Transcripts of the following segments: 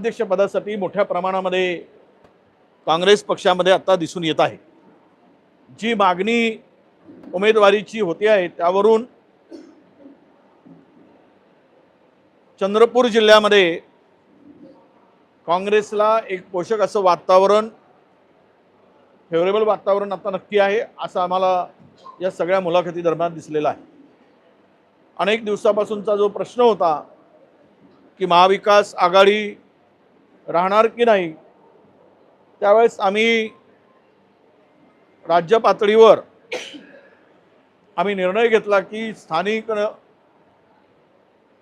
अध्यक्षपदासाठी मोठ्या प्रमाणामध्ये काँग्रेस पक्षामध्ये आता दिसून येत आहे. जी मागणी उमेदवारीची होती आहे त्यावरून चंद्रपूर जिल्ह्यामध्ये काँग्रेसला एक पोषक असं वातावरण फेवरेबल वातावरण आता नक्की आहे असं आम्हाला या सगळ्या मुलाखती दरम्यान दिसलेलं आहे. अनेक दिवसापासूनचा जो प्रश्न होता की महाविकास आघाडी राहणार की नाही त्यावेळेस आम्ही राज्य पातळीवर आम्ही निर्णय घेतला की स्थानिक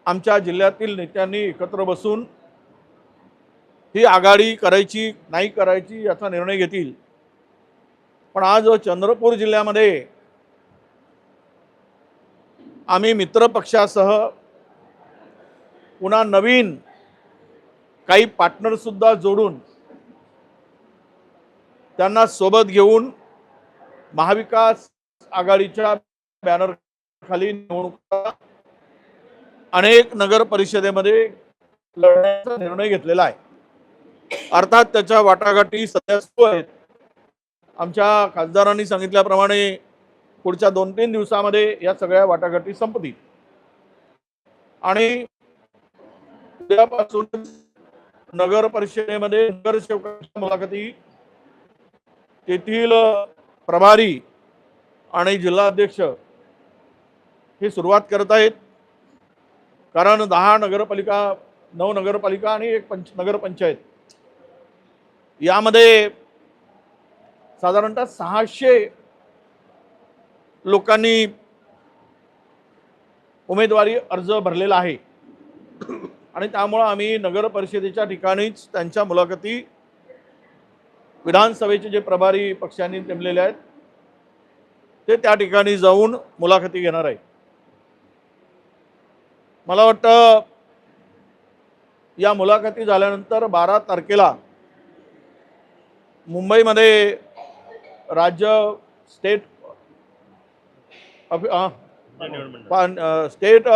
आमच्या जिल्ह्यातील नेत्यांनी एकत्र बसून ही आघाडी करायची नाही करायची याचा निर्णय घेतील. पण आज चंद्रपूर जिल्ह्यामध्ये आम्ही मित्रपक्षासह पुन्हा नवीन काही पार्टनरसुद्धा जोडून त्यांना सोबत घेऊन महाविकास आघाडीच्या बॅनर खाली निवडणुका अनेक नगर परिषदेमध्ये लढण्याचा निर्णय घेतलेला आहे. अर्थात त्याच्या वाटाघाटी सध्या सुरू आहेत. आमच्या खासदारांनी सांगितल्याप्रमाणे पुढच्या दोन तीन दिवसामध्ये या सगळ्या वाटाघाटी संपतील. आणि उद्यापासून नगर परिषदेमध्ये नगरसेवकांच्या मुलाखती तेथील प्रभारी आणि जिल्हाध्यक्ष हे सुरुवात करत आहेत. कारण दहा नगरपालिका नऊ नगरपालिका आणि एक पंच नगरपंचायत यामध्ये साधारणतः सहाशे लोकांनी उमेदवारी अर्ज भरलेला आहे. आणि त्यामुळं आम्ही नगर परिषदेच्या ठिकाणीच त्यांच्या मुलाखती विधानसभेचे जे प्रभारी पक्षांनी नेमलेले आहेत ते त्या ठिकाणी जाऊन मुलाखती घेणार आहे मला वाटतं या मुलाखती झाल्यानंतर बारा तारखेला मुंबईमध्ये राज्य स्टेट अफ- स्टेट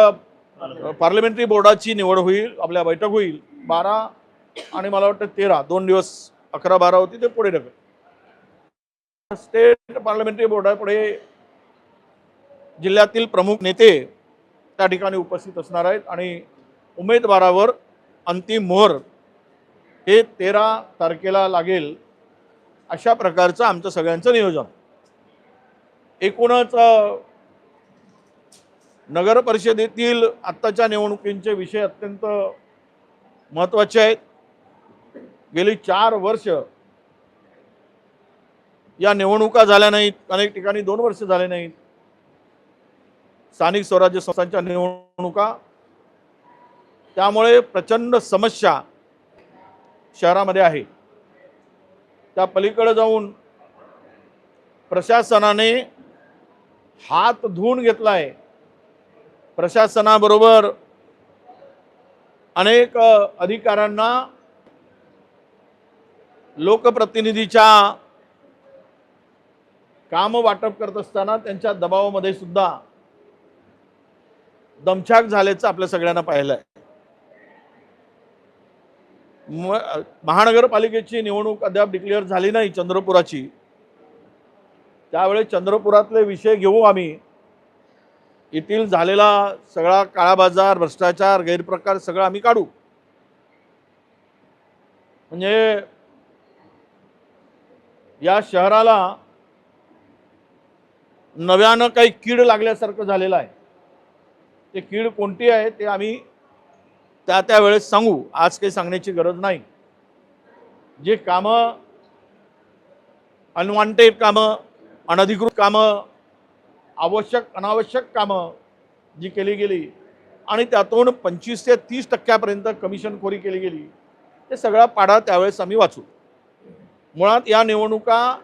पार्लमेंटरी बोर्डाची निवड होईल आपल्या बैठक होईल बारा आणि मला वाटतं तेरा दोन दिवस अकरा बारा होती ते पुढे ढकल. स्टेट पार्लमेंटरी बोर्डापुढे जिल्ह्यातील प्रमुख नेते त्या ठिकाणी उपस्थित असणार आहेत आणि उमेदवारावर अंतिम मोहर हे तेरा तारखेला लागेल अशा प्रकारचं आमचं सगळ्यांचं नियोजन. एकूणच नगर परिषदेतील आत्ताच्या निवडणुकींचे विषय अत्यंत महत्त्वाचे आहेत. गेली चार वर्ष या निवडणुका झाल्या नाहीत. अनेक ठिकाणी दोन वर्ष झाले नाहीत. स्थानिक स्वराज्य संस्थांच्या निवडणुका. त्यामुळे प्रचंड समस्या शहरामध्ये आहे. त्या पलीकडे जाऊन प्रशासनाने हात धुवून घेतला आहे प्रशासनाबरोबर अनेक अधिकाऱ्यांना लोकप्रतिनिधीच्या काम वाटप करत असताना त्यांच्या दबावामध्ये सुद्धा दमछाक झाल्याचं आपल्या सगळ्यांना पाहिलं आहे. महानगरपालिकेची निवडणूक अद्याप डिक्लेअर झाली नाही चंद्रपुराची. त्यावेळेस चंद्रपुरातले विषय घेऊ आम्ही. येथील झालेला सगळा काळा बाजार भ्रष्टाचार गैरप्रकार सगळं आम्ही काढू. म्हणजे या शहराला नव्यानं काही कीड लागल्यासारखं झालेलं आहे. ते कीड कोणती आहे ते आम्ही त्या त्या वेळेस सांगू. आज काही सांगण्याची गरज नाही. जे कामं अनवॉन्टेड कामं अनधिकृत कामं आवश्यक अनावश्यक कामं जी केली गेली आणि त्यातून पंचवीस ते तीस टक्क्यापर्यंत कमिशनखोरी केली गेली ते सगळा पाडा त्यावेळेस आम्ही वाचू. मुळात या निवडणुका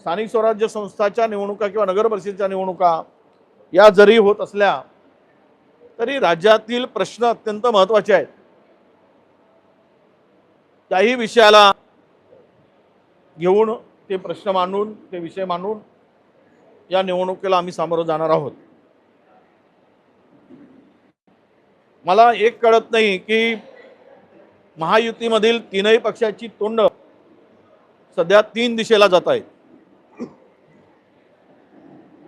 स्थानिक स्वराज्य संस्थाच्या निवडणुका किंवा नगर परिषदेच्या निवडणुका या जरी होत असल्या तरी राज्यातील प्रश्न अत्यंत महत्त्वाचे आहेत. त्याही विषयाला घेऊन ते प्रश्न मांडून ते विषय मांडून या निवडणुकीला आम्ही सामोरं जाणार आहोत. मला एक कळत नाही की महायुतीमधील तीनही पक्षाची तोंड सध्या तीन दिशेला जात आहेत.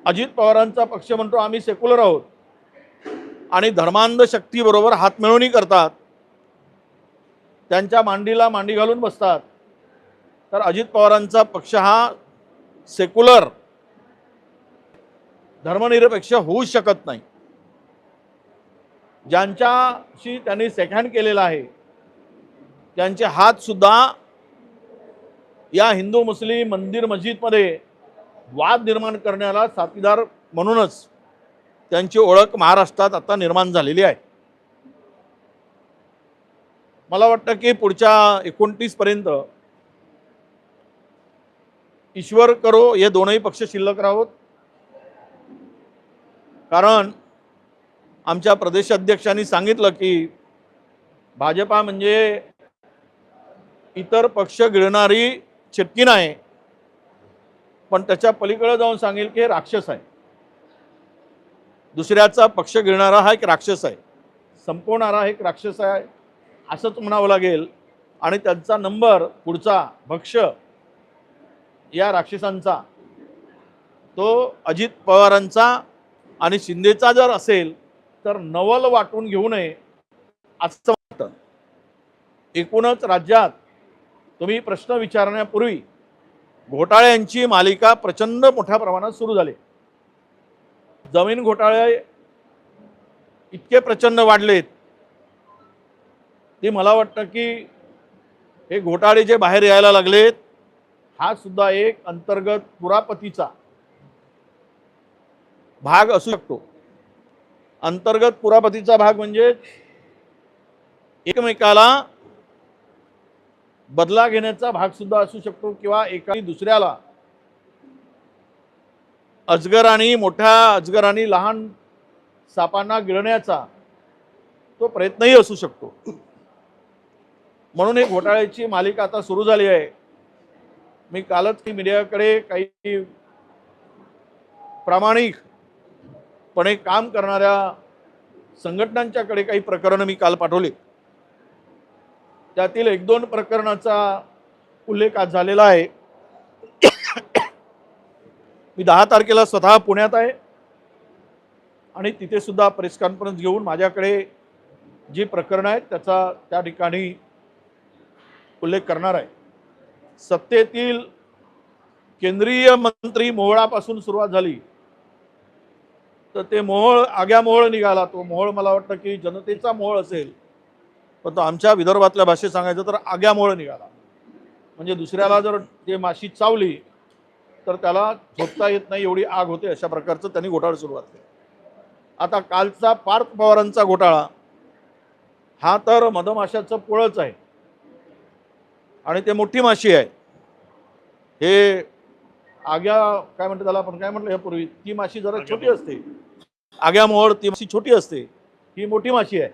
अजित पवारांचा पक्ष म्हणतो आम्ही सेक्युलर आहोत. आणि धर्मांध शक्तीबरोबर हातमिळवणी करतात. त्यांच्या मांडीला मांडी घालून बसतात. तर अजित पवारांचा पक्ष हा सेक्युलर धर्मनिरपेक्ष होऊ शकत नाही. ज्यांच्याशी त्यांनी सेकंड केलेला आहे त्यांचे हात सुद्धा या हिंदू मुस्लिम मंदिर मस्जिदमध्ये वाद निर्माण करण्याला साथीदार म्हणूनच त्यांची ओळख महाराष्ट्रात आता निर्माण झालेली आहे. मला वाटतं की पुढच्या एकोणतीस पर्यंत ईश्वर करो हे दोनही पक्ष शिल्लक राहोत. कारण आमच्या प्रदेशाध्यक्षांनी सांगितलं की भाजपा म्हणजे इतर पक्ष गिळणारी चिटकी नाही पण त्याच्या पलीकडे जाऊन सांगेल की हे राक्षस आहे. दुसऱ्याचा पक्ष गिळणारा हा एक राक्षस आहे संपवणारा एक राक्षस आहे असंच म्हणावं लागेल. आणि त्यांचा नंबर पुढचा भक्ष या राक्षसांचा तो अजित पवारांचा आणि शिंदेचा जर असेल तर नवल वाटून घेऊ नये असं वाटतं. एकूणच राज्यात तुम्ही प्रश्न विचारण्यापूर्वी घोटाळ्यांची मालिका प्रचंड मोठ्या प्रमाणात सुरू झाली. जमीन घोटाळे इतके प्रचंड वाढलेत ते मला वाटतं की हे घोटाळे जे बाहेर यायला लागलेत हा सुद्धा एक अंतर्गत पुरापतीचा भाग असू शकतो. अंतर्गत पुरापतीचा भाग म्हणजे एकमेकाला बदला घेण्याचा भाग सुद्धा असू शकतो किंवा एका दुसऱ्याला. अजगराने मोठ्या अजगराने लहान सापांना गिळण्याचा तो प्रयत्नही असू शकतो. म्हणून एक घोटाळ्याची मालिका आता सुरू झाली आहे. मी कालच की मीडियाकडे काही प्रामाणिक प्रामाणिकपणे काम करणाऱ्या संघटनांच्याकडे काही प्रकरणं मी काल पाठवली त्यातील एक दोन प्रकरणाचा उल्लेख आज झालेला आहे. मी दहा तारखेला स्वतः पुण्यात आहे. आणि तिथे सुद्धा प्रेस कॉन्फरन्स घेऊन माझ्याकडे जी प्रकरणं आहेत त्याचा त्या ठिकाणी उल्लेख करणार आहे. सत्तेतील केंद्रीय मंत्री मोहळापासून सुरुवात झाली. तर ते मोहळ आग्या मोहळ निघाला. तो मोहळ मला वाटतं की जनतेचा मोहळ असेल. पण तो आमच्या विदर्भातल्या भाषेत सांगायचं तर आग्या मोहळ निघाला. म्हणजे दुसऱ्याला जर ते माशी चावली तर त्याला झोपता येत नाही एवढी आग होते अशा प्रकारचं त्यांनी घोटाळा सुरुवात केली. आता कालचा पार्थ पवारांचा घोटाळा हा तर मधमाशाचं पोळच आहे. आणि ते मोठी माशी आहे. हे आग्या काय म्हणते त्याला आपण काय म्हटलं यापूर्वी ती माशी जरा छोटी असते. आग्या मोहळ ती माशी छोटी असते. ही मोठी माशी आहे.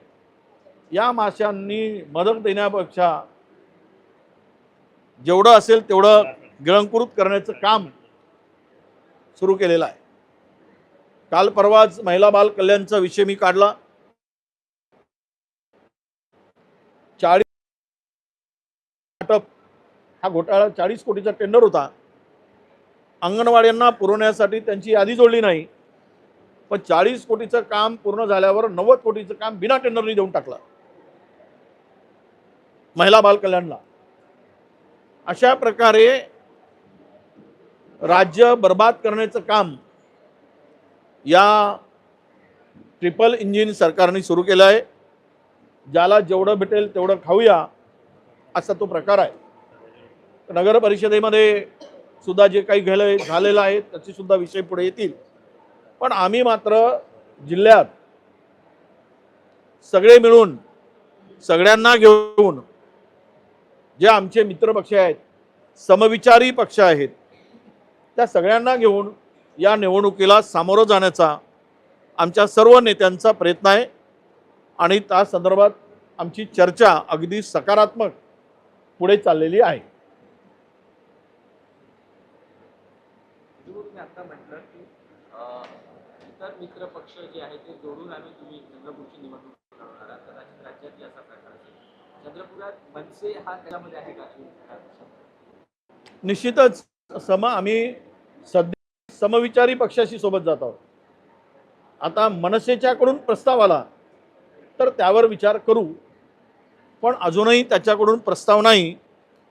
या माशांनी मदत देण्यापेक्षा जेवढं असेल तेवढं गिळंकृत करण्याचं काम सुरू केलेलं आहे. काल परवाच महिला बाल कल्याणचा विषय मी काढला. चाळीस हा घोटाळा चाळीस कोटीचा टेंडर होता. अंगणवाड्यांना पुरवण्यासाठी त्यांची यादी जोडली नाही. पण चाळीस कोटीचं काम पूर्ण झाल्यावर नव्वद कोटीचं काम बिना टेंडरनी देऊन टाकलं. महिला बाल कल्याणला. अशा प्रकारे राज्य बर्बाद करण्याचं काम या ट्रिपल इंजिन सरकारने सुरू केलं आहे. ज्याला जेवढं भेटेल तेवढं खाऊया असा तो प्रकार आहे. नगर परिषदेमध्ये सुद्धा जे काही घडलं झालेलं आहे त्याचे सुद्धा विषय पुढे येतील. पण आम्ही मात्र जिल्ह्यात सगळे मिळून सगळ्यांना घेऊन जे आमचे मित्रपक्ष आहेत समविचारी पक्ष आहेत त्या सगळ्यांना घेऊन या निवडणुकीला सामोरं जाण्याचा आमच्या सर्व नेत्यांचा प्रयत्न आहे. आणि त्या संदर्भात आमची चर्चा अगदी सकारात्मक पुढे चाललेली आहे. तुम्ही आता म्हटलं की इतर मित्र पक्ष जे आहे ते जोडून आम्ही तुम्ही चंद्रपूरची निवडणूक लढवणार आहात. कदाचित राज्यातही असा प्रकार असेल. चंद्रपुरात मनसे हा त्याच्यामध्ये आहे का? निश्चितच. सम आम्ही सध्या समविचारी पक्षाशी सोबत जात आहोत. आता मनसेच्याकडून प्रस्ताव आला तर त्यावर विचार करू. पण अजूनही त्याच्याकडून प्रस्ताव नाही.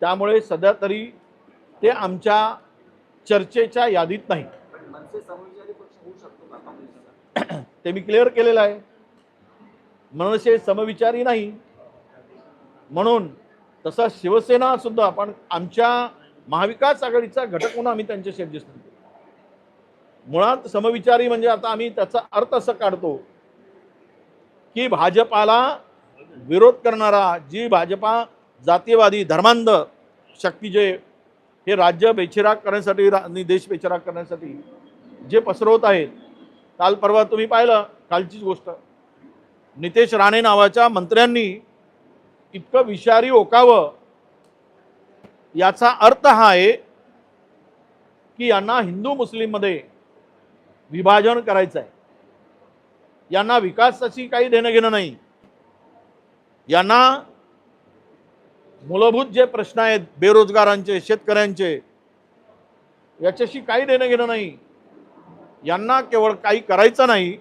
त्यामुळे सध्या तरी ते आमच्या चर्चेच्या यादीत नाही. ते मी क्लिअर केलेलं आहे. मनसे समविचारी नाही. म्हणून तसा शिवसेना सुद्धा पण आमच्या महाविकास आघाडीचा घटक म्हणून आम्ही त्यांच्याशी ॲडजस्ट मुळात समविचारी म्हणजे आता आम्ही त्याचा अर्थ असं काढतो की भाजपाला विरोध करणारा जी भाजपा जातीयवादी धर्मांध शक्ती जे हे राज्य बेचिराग करण्यासाठी रा- आणि देश बेचिराग करण्यासाठी जे पसरवत आहेत काल परवा तुम्ही पाहिलं कालचीच गोष्ट. नितेश राणे नावाच्या मंत्र्यांनी इतकं विषारी ओकावं याचा अर्थ हा आहे की यांना हिंदू मुस्लिममध्ये विभाजन करायचं आहे यांना विकासाची काही देणं घेणं नाही. यांना मूलभूत जे प्रश्न आहेत बेरोजगारांचे शेतकऱ्यांचे याच्याशी काही देणं घेणं नाही. यांना केवळ काही करायचं नाही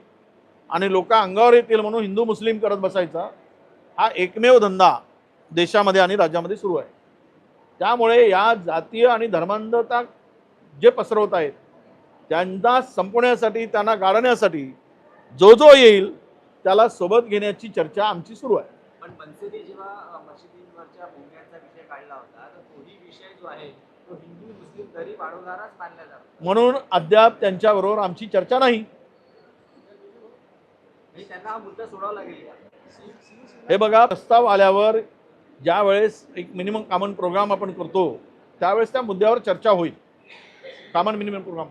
आणि लोक अंगावर येतील म्हणून हिंदू मुस्लिम करत बसायचा हा एकमेव धंदा देशामध्ये आणि राज्यामध्ये सुरू आहे. त्यामुळे या जातीय आणि धर्मांधता जे पसरवत आहेत त्यांना संपवण्यासाठी त्यांना गाडण्यासाठी जो जो येईल त्याला सोबत घेण्याची चर्चा आमची सुरू आहे. पण मनसेने जेव्हा अ, मशिदींवरच्या भोंग्यांचा विषय काढला होता तर तोही विषय जो आहे तो हिंदू मुस्लिम तरी वाढवणाराच मानला जातो. म्हणून अद्याप त्यांच्याबरोबर आमची चर्चा नाही. म्हणजे त्यांना हा मुद्दा सोडावा लागेल. का? हे बघा प्रस्ताव आल्यावर ज्या वेळेस एक मिनिमम कॉमन प्रोग्राम आपण करतो त्यावेळेस त्या मुद्द्यावर चर्चा होईल. कॉमन मिनिमम प्रोग्राम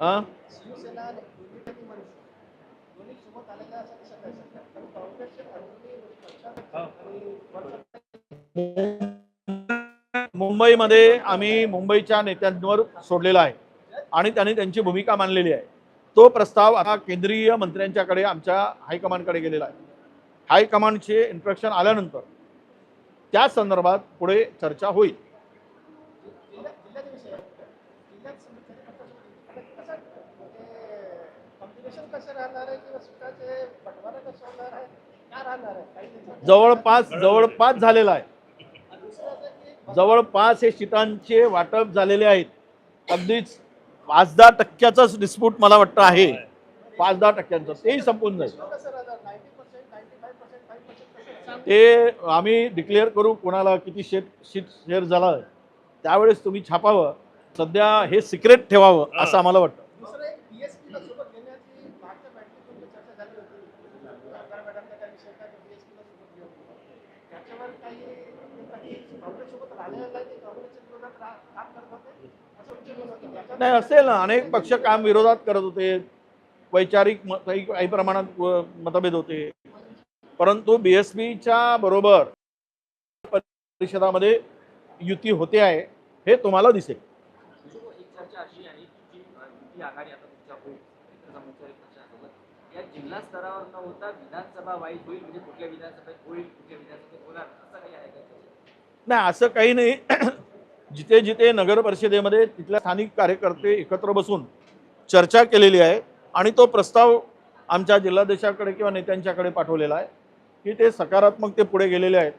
हां शिवसेना दोन्ही कधी मनसे दोन्ही सोबत आलेल्या असं दिसत आहे सध्या पण काँग्रेसचे अजूनही पक्षात आणि मुंबईमध्ये आम्ही मुंबईच्या नेत्यांवर सोडलेला आहे आणि त्यांनी त्यांची भूमिका मांडलेली आहे. तो प्रस्ताव आता केंद्रीय मंत्र्यांच्याकडे आमच्या हायकमांडकडे गेलेला आहे. हायकमांडचे इन्स्ट्रक्शन आल्यानंतर त्या संदर्भात पुढे चर्चा होईल जिल्ह्यात जिल्ह्याचा विषय आहे जिल्ह्यात समितीने पक्षासोबत कसं कॉम्बिनेशन कसं राहणार आहे किंवा सुटाचे बटवारा कसं होणार आहे काय राहणार आहे काही त्याच्यात- जवळपास जवळपास झालेला आहे. जवळपास हे सीटांचे वाटप झालेले आहेत. अगदीच पाच दहा टक्क्याचाच डिस्प्यूट मला वाटतं आहे. पाच दहा टक्क्यांचं. तेही संपून जाईल. ते आम्ही डिक्लेअर करू कोणाला किती शेट शीट शेअर झाला. त्यावेळेस तुम्ही छापावं. सध्या हे सिक्रेट ठेवावं असं आम्हाला वाटतं दुसरं एक बीएसपीला सोबत घेण्याची मागच्या बॅटलीतून चर्चा झाली होती सरकार मॅडमने काही विषय काय बीएसपीला सोबत घेऊ त्याच्यावर काही काही काँग्रेससोबत राहिलेलं नाही ते काँग्रेसच्या विरोधात रा- काम करत होते असं विचारलं होतं त्याच्यावर- नाही असेल ना. अनेक पक्ष काम विरोधात करत होते. वैचारिक म- काही काही प्रमाणात मतभेद होते. परंतु बी एस पीच्या बरोबर परिषदामध्ये युती होते आहे हे तुम्हाला दिसेल. जिल्हा स्तरावर न होता विधानसभा वाईज होईल म्हणजे कुठल्या विधानसभेत होईल कुठल्या विधानसभेत होणार असं काही आहे का नाही असं काही नाही. जिथे जिथे नगर परिषदेमध्ये तिथल्या स्थानिक कार्यकर्ते एकत्र बसून चर्चा केलेली आहे आणि तो प्रस्ताव आमच्या जिल्हाध्यक्षाकडे किंवा नेत्यांच्याकडे पाठवलेला आहे की ते सकारात्मक ते पुढे गेलेले आहेत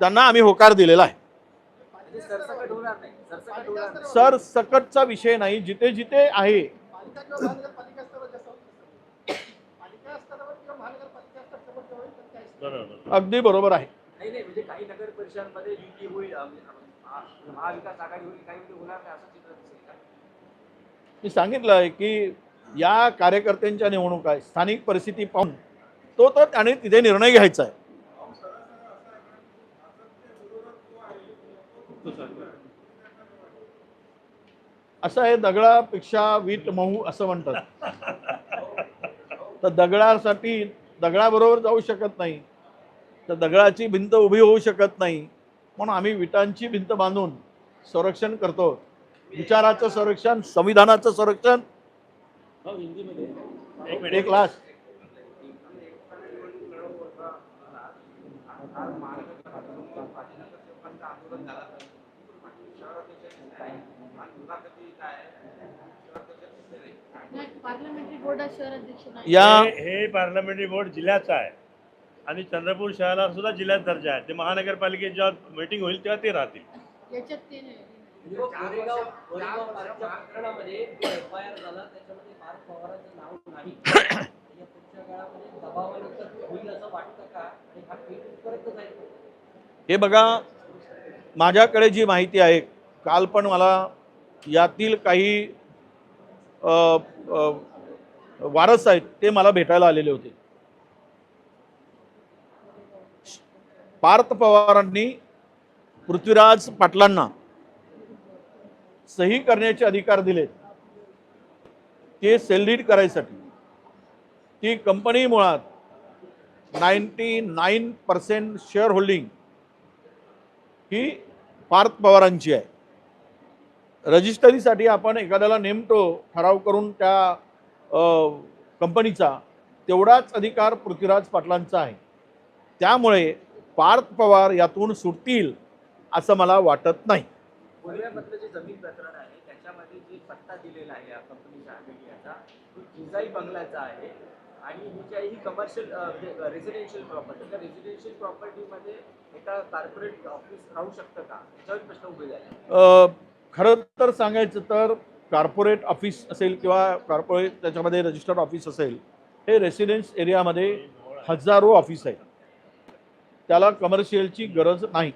त्यांना आम्ही होकार दिलेला आहे. सर सकटचा विषय नाही जिथे जिथे आहे. अगदी बरोबर आहे. महाविकास काही होणार नाही असं चित्र दिसेल मी सांगितलं आहे की या कार्यकर्त्यांच्या निवडणूक आहे स्थानिक परिस्थिती पाहून तो तर त्याने तिथे निर्णय घ्यायचा आहे. असं आहे दगडापेक्षा वीट मऊ असं म्हणतात. तर दगडासाठी दगडाबरोबर जाऊ शकत नाही. तर दगडाची भिंत उभी होऊ शकत नाही. म्हणून आम्ही विटांची भिंत बांधून संरक्षण करतो. विचाराचं संरक्षण संविधानाचं संरक्षण. एक नाही. या हे हे पार्लमेंटरी बोर्ड जिल्ह्याचं आहे. आणि चंद्रपूर शहराला सुद्धा जिल्ह्यात दर्जा आहे. ते महानगरपालिकेत जेव्हा मीटिंग होईल तेव्हा ते राहतील. याच्यात ते नाही. म्हणजे कोरेगाव कोरेगाव पार्कच्या प्रकरणामध्ये जो एफ आय आर झाला त्याच्यामध्ये पार्थ पवारांचं नाव नाही. या पुढच्या काळामध्ये दबावानंतर होईल असं वाटतं का? आणि हा ट्विट करत जाईल? हे बघा माझ्याकडे जी माहिती आहे काल पण मला यातील काही अ, अ, वारस आहेत ते मला भेटायला आलेले होते. पार्थ पवारांनी पृथ्वीराज पाटलांना सही करण्याचे अधिकार दिलेत ते सेलरीड करायसाठी. ती कंपनी मुळात ninety nine percent share holding ही पार्थ पवारांची आहे. रजिस्टरीसाठी आपण एखाद्याला नेमतो ठराव करून त्या कंपनीचा तेवढाच अधिकार पृथ्वीराज पाटलांचा आहे. त्यामुळे पार्थ पवार यातून सुटतील असं मला वाटत नाही. कोरेगावमधलं जे जमीन प्रकरण आहे त्याच्यामध्ये जे पत्ता दिलेला आहे या कंपनीच्या मीडियाचा तो जिजाई बंगल्याचा आहे. आणि ही जी आहे ही कमर्शियल रेसिडेन्शियल प्रॉपर्टी त्या रेसिडेन्शियल प्रॉपर्टीमध्ये एका कॉर्पोरेट ऑफिस राहू शकतं का? याच्यावर प्रश्न उभे झाले. अ, खरं तर सांगायचं तर कॉर्पोरेट ऑफिस असेल किंवा कॉर्पोरेट त्याच्यामध्ये रजिस्टर्ड ऑफिस असेल हे रेसिडेन्स एरियामध्ये हजारो ऑफिस आहेत. त्याला कमर्शियलची गरज नाही.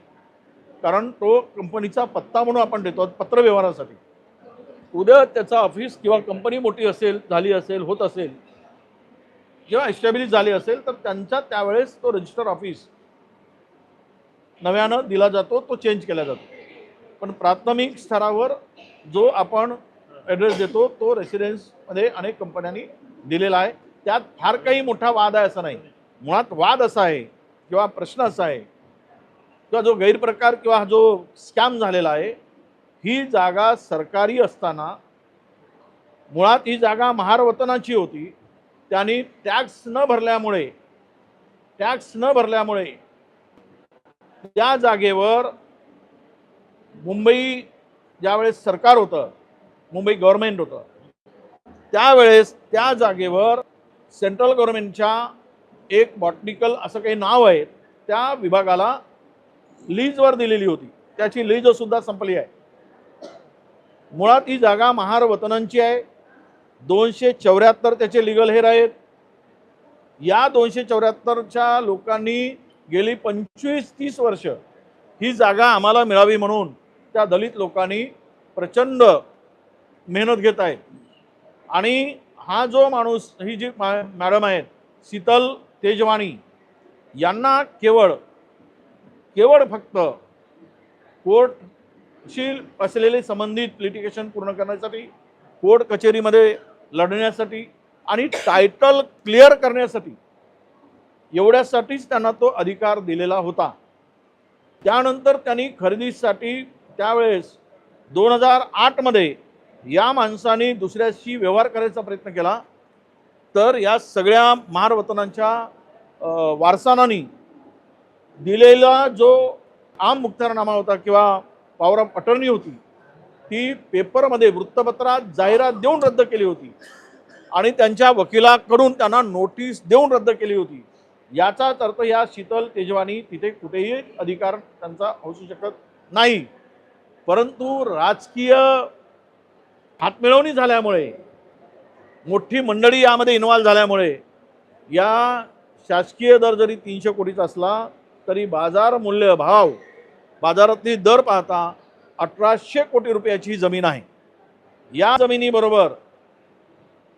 कारण तो कंपनीचा पत्ता म्हणून आपण देतो पत्रव्यवहारासाठी उद्या त्याचा ऑफिस किंवा कंपनी मोठी असेल झाली असेल होत असेल किंवा एस्टॅब्लिश झाली असेल तर त्यांच्या त्यावेळेस तो रजिस्टर ऑफिस नव्यानं दिला जातो तो चेंज केला जातो. पण प्राथमिक स्तरावर जो आपण ॲड्रेस देतो तो रेसिडेन्समध्ये अनेक कंपन्यांनी दिलेला आहे. त्यात फार काही मोठा वाद आहे असं नाही. मुळात वाद असा आहे किंवा प्रश्न असा आहे किंवा जो गैरप्रकार किंवा जो स्कॅम झालेला आहे ही जागा सरकारी असताना मुळात ही जागा महारवतनाची होती त्यांनी टॅक्स न भरल्यामुळे टॅक्स न भरल्यामुळे त्या जागेवर मुंबई ज्यावेळेस सरकार होतं मुंबई गव्हर्नमेंट होतं त्यावेळेस त्या जागेवर सेंट्रल गव्हर्नमेंटच्या एक बॉटनिकल असं काही नाव आहे त्या विभागाला लीजवर दिलेली होती. त्याची लीज सुद्धा संपली आहे. मुळात ही जागा महार वतनांची आहे. दोनशे चौऱ्याहत्तर त्याचे लिगल हेर आहेत. या दोनशे चौऱ्याहत्तरच्या लोकांनी गेली पंचवीस तीस वर्ष ही जागा आम्हाला मिळावी म्हणून त्या दलित लोकांनी प्रचंड मेहनत घेत आहे आणि हा जो माणूस ही जी मॅडम आहेत शीतल तेजवाणी यांना केवळ केवळ फक्त कोर्टशी असलेले संबंधित लिटिगेशन पूर्ण करण्यासाठी कोर्ट कचेरीमध्ये लढण्यासाठी आणि टायटल क्लिअर करण्यासाठी एवढ्यासाठीच त्यांना तो अधिकार दिलेला होता. त्यानंतर त्यांनी खरेदीसाठी त्यावेळेस दोन हजार आठमध्ये या माणसाने दुसऱ्याशी व्यवहार करायचा प्रयत्न केला. तर या सगळ्या महारवतनांच्या वारसानांनी दिलेला जो आम मुक्तारनामा होता किंवा पॉवर ऑफ अटर्नी होती ती पेपरमध्ये वृत्तपत्रात जाहिरात देऊन रद्द केली होती. आणि त्यांच्या वकिलाकडून त्यांना नोटीस देऊन रद्द केली होती. याचाच अर्थ या शीतल तेजवानी तिथे कुठेही अधिकार त्यांचा असू शकत नाही. परंतु राजकीय हातमिळवणी झाल्यामुळे मोठी मंडळी यामध्ये इन्व्हॉल्व झाल्यामुळे या शासकीय दर जरी तीनशे कोटीचा असला तरी बाजार मूल्य भाव बाजारातली दर पाहता अठराशे कोटी रुपयाची जमीन आहे. या जमिनीबरोबर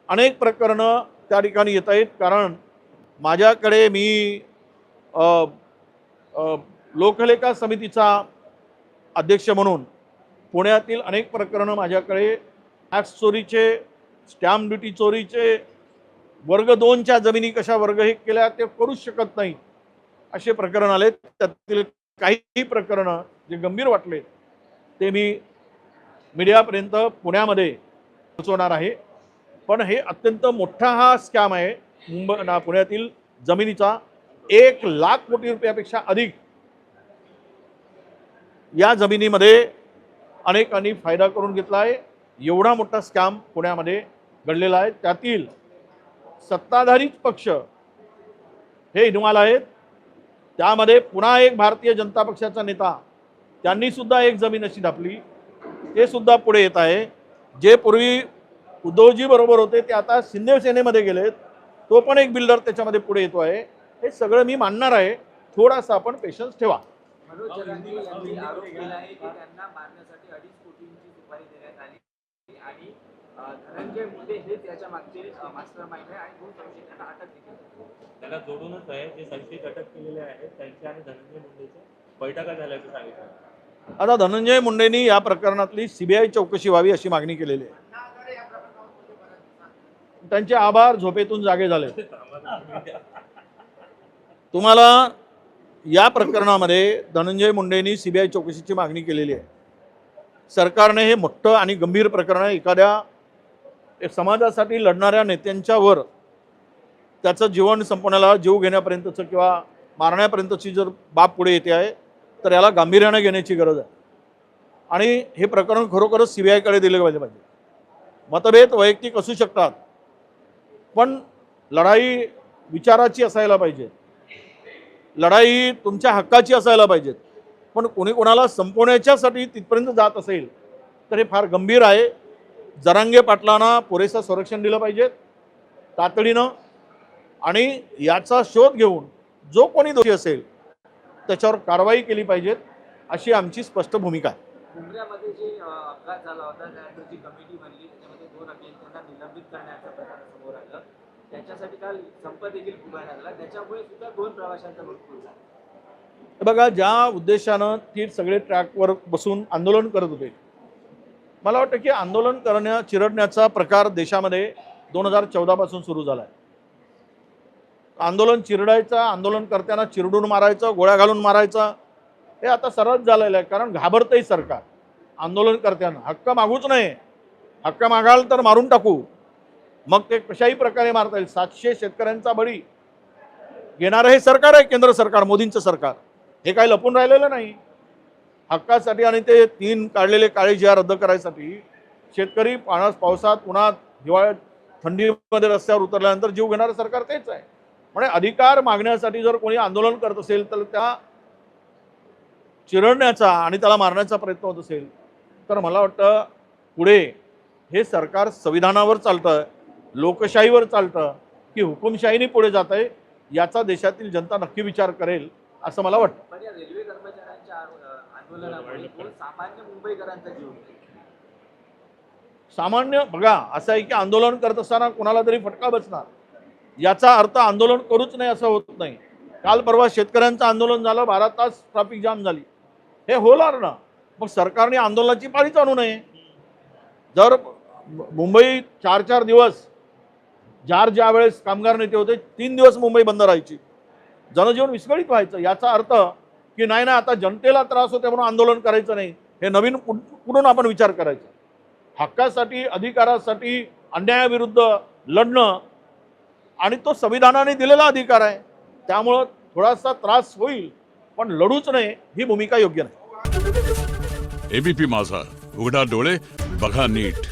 अनेक प्रकरणं त्या ठिकाणी येत आहेत. कारण माझ्याकडे मी लोकलेखा समितीचा अध्यक्ष म्हणून पुण्यातील अनेक प्रकरणं माझ्याकडे टॅक्स चोरीचे स्टॅम्प ड्युटी चोरीचे वर्ग दोनच्या जमिनी कशा वर्ग हे केल्या ते करूच शकत नाही. असे प्रकरण आले त्यातील काही प्रकरणं जे गंभीर वाटले ते मी मीडियापर्यंत पुण्यामध्ये पोचवणार आहे. पण हे अत्यंत मोठा हा स्कॅम आहे. मुंबई ना पुण्यातील जमिनीचा एक लाख कोटी रुपयापेक्षा अधिक या जमिनीमध्ये अनेकांनी फायदा करून घेतला आहे. एवढा मोठा स्कॅम पुण्यामध्ये घडलेला आहे. त्यातील सत्ताधारीच पक्ष हे हिनवाल आहेत. त्यामध्ये पुन्हा एक भारतीय जनता पक्षाचा नेता त्यांनी सुद्धा एक जमीन अशी दापली ते सुद्धा पुढे येत आहे. जे पूर्वी उद्धवजी बरोबर होते ते आता शिंदेसेनेमध्ये गेलेत. तो पण एक बिल्डर त्याच्यामध्ये पुढे येतो आहे. हे सगळं मी मानणार आहे. थोडासा आपण पेशन्स ठेवा. आणि धनंजय मुंडे हे त्याच्या मागचे मास्टर माइंड आहे आणि दोन संशयितांना अटक देखील केली. त्याला जोडूनच आहे जे संशयित अटक केलेले आहेत त्यांचे आणि धनंजय मुंडेचे बैठका झाल्याचं सांगितलं. आता धनंजय मुंडेंनी या प्रकरणातली सीबीआय चौकशी व्हावी अशी मागणी केलेली आहे. त्यांचे आभार झोपेतून जागे झाले. तुम्हाला या प्रकरणामध्ये धनंजय मुंडेंनी सीबीआय चौकशीची मागणी केलेली आहे. सरकारने हे मोठं आणि गंभीर प्रकरण एखाद्या समाजासाठी लढणाऱ्या नेत्यांच्यावर त्याचं जीवन संपवण्याला जीव घेण्यापर्यंतचं किंवा मारण्यापर्यंतची जर बाब पुढे येते आहे तर याला गांभीर्याने घेण्याची गरज आहे. आणि हे प्रकरण खरोखरच सी बी आयकडे दिलं पाहिजे पाहिजे. मतभेद वैयक्तिक असू शकतात पण लढाई विचाराची असायला पाहिजे. लढाई तुमच्या हक्काची असायला पाहिजे पण कोणी कोणाला संपवण्याच्यासाठी तिथपर्यंत जात असेल तर हे फार गंभीर आहे. जरांगे पाटलांना पुरेसं संरक्षण दिलं पाहिजे तातडीनं. आणि याचा शोध घेऊन जो कोणी दोषी असेल त्याच्यावर कारवाई केली पाहिजे अशी आमची स्पष्ट भूमिका आहे. बघा ज्या उद्देशानं ती सगळे ट्रॅकवर बसून आंदोलन करत होते मला वाटतं की आंदोलन करण्या चिरडण्याचा प्रकार देशामध्ये दोन हजार चौदापासून सुरू झाला आहे आंदोलन चिरडायचं आंदोलन करताना चिरडून मारायचं गोळ्या घालून मारायचं हे आता सरळ झालेलं आहे. कारण घाबरतंही सरकार. आंदोलन करताना हक्क मागूच नाही हक्क मागाल तर मारून टाकू. मग ते कशाही प्रकारे मारता येईल? सातशे शेतकऱ्यांचा बळी. घेणारं हे सरकार आहे केंद्र सरकार मोदींचं सरकार. हे काही लपून राहिलेलं नाही. हक्कासाठी आणि ते तीन काढलेले काळे जिया रद्द करायसाठी शेतकरी पाण्यास पावसात उन्हात हिवाळ्यात थंडीमध्ये रस्त्यावर उतरल्यानंतर जीव घेणारं सरकार तेच आहे. म्हणजे अधिकार मागण्यासाठी जर कोणी आंदोलन करत असेल तर त्या चिरडण्याचा आणि त्याला मारण्याचा प्रयत्न होत असेल तर मला वाटतं पुढे हे सरकार संविधानावर चालतं लोकशाहीवर चालतं की हुकुमशाहीने पुढे जात आहे याचा देशातील जनता नक्की विचार करेल असं मला वाटतं पण या रेल्वे कर्मचाऱ्यांच्या आ- आंदोलनामुळे सामान्य मुंबईकरांचा जीव गेला. सामान्य बघा असं आहे की आंदोलन करत असताना कोणाला तरी फटका बसणार. याचा अर्थ आंदोलन करूच नाही असं होत नाही. काल परवा शेतकऱ्यांचं आंदोलन झालं बारा तास ट्रॅफिक जाम झाली. हे होणार ना? मग सरकारने आंदोलनाची पाळीच आणू नये. जर मुंबई चार चार दिवस जार ज्या वेळेस कामगार नेते होते तीन दिवस मुंबई बंद राहायची. जनजीवन विस्कळीत व्हायचं. याचा अर्थ की नाही ना आता जनतेला त्रास होते म्हणून आंदोलन करायचं नाही. हे नवीन कुठून आपण विचार करायचा? हक्कासाठी अधिकारासाठी अन्यायाविरुद्ध लढणं आणि तो संविधानाने दिलेला अधिकार आहे. त्यामुळं थोडासा त्रास होईल पण लढूच नाही ही भूमिका योग्य नाही. एबीपी माझा. उघडा डोळे बघा नीट.